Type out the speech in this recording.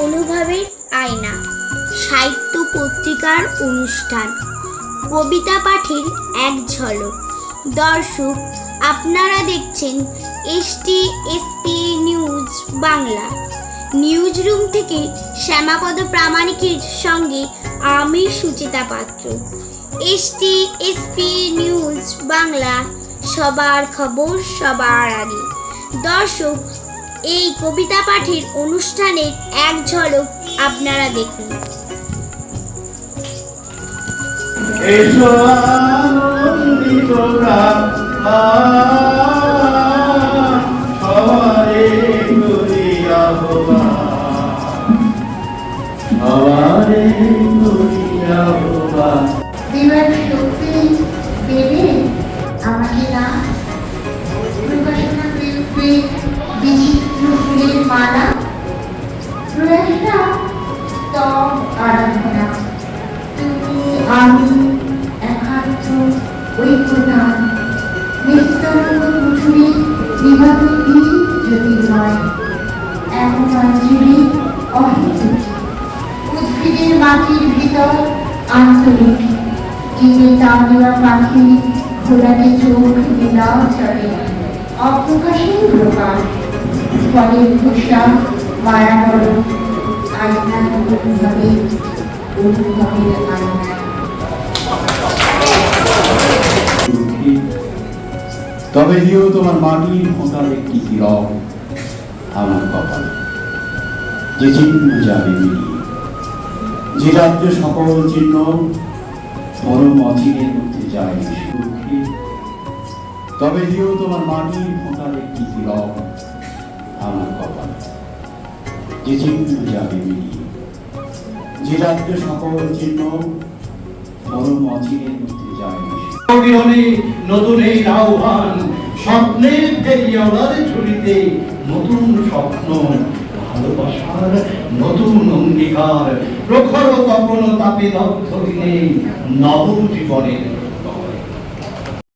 অনুভবের আয়না সাহিত্য পত্রিকার অনুষ্ঠান। কবিতা পাঠের এক ঝলক। দর্শক, আপনারা দেখছেন ST SP news Bangla. News room থেকে শ্যামাপদ প্রামাণিকের সঙ্গে আমি সুচিতা পাত্র। এসটি এসপি নিউজ বাংলা, সবার খবর সবার আগে। দর্শক এই কবিতা পাঠের অনুষ্ঠানের এক ঝলক আপনারা দেখুন এসো আনন্দিত সবারে। সবারে। দেবার শক্তি দেবে আমাকে না প্রকাশনা প্রয়াসটা তম আরাধনা তুমি, আমি একাত্ম ঐক্যদান নিস্তরঙ্গ কুঠুরি নিভাবে যদি নয় এমন অঞ্জলি অহিতুকি। উদ্ভিদের মাটির ভিতর আন্তরিক ইংরে চাঁদুয়া পাখি ঘোড়াকে চোখ নীলাও চলে। অপ্রকাশীয় প্রকাশ, ফলের খোসা অনুভবের আয়না তবে দিও তোমার মাটির ফোঁটার একটি হিরক আমার কপালে, যে চিহ্ন যাবে মিলিয়ে যে রাজ্য সকল চিহ্ন পরম অচিরের মধ্যে যায় তবে দিও তোমার মাটির ফোঁটার একটি হিরক আমার কপালে যে চিহ্ন যাবে যে রাজ্য সকল চিহ্ন পরম অচিরের মধ্যে যায়। নতুন এই আহ্বান নতুন স্বপ্ন, ভালোবাসার নতুন অঙ্গীকার, প্রখর তাপে দগ্ধ দিনে নব জীবনের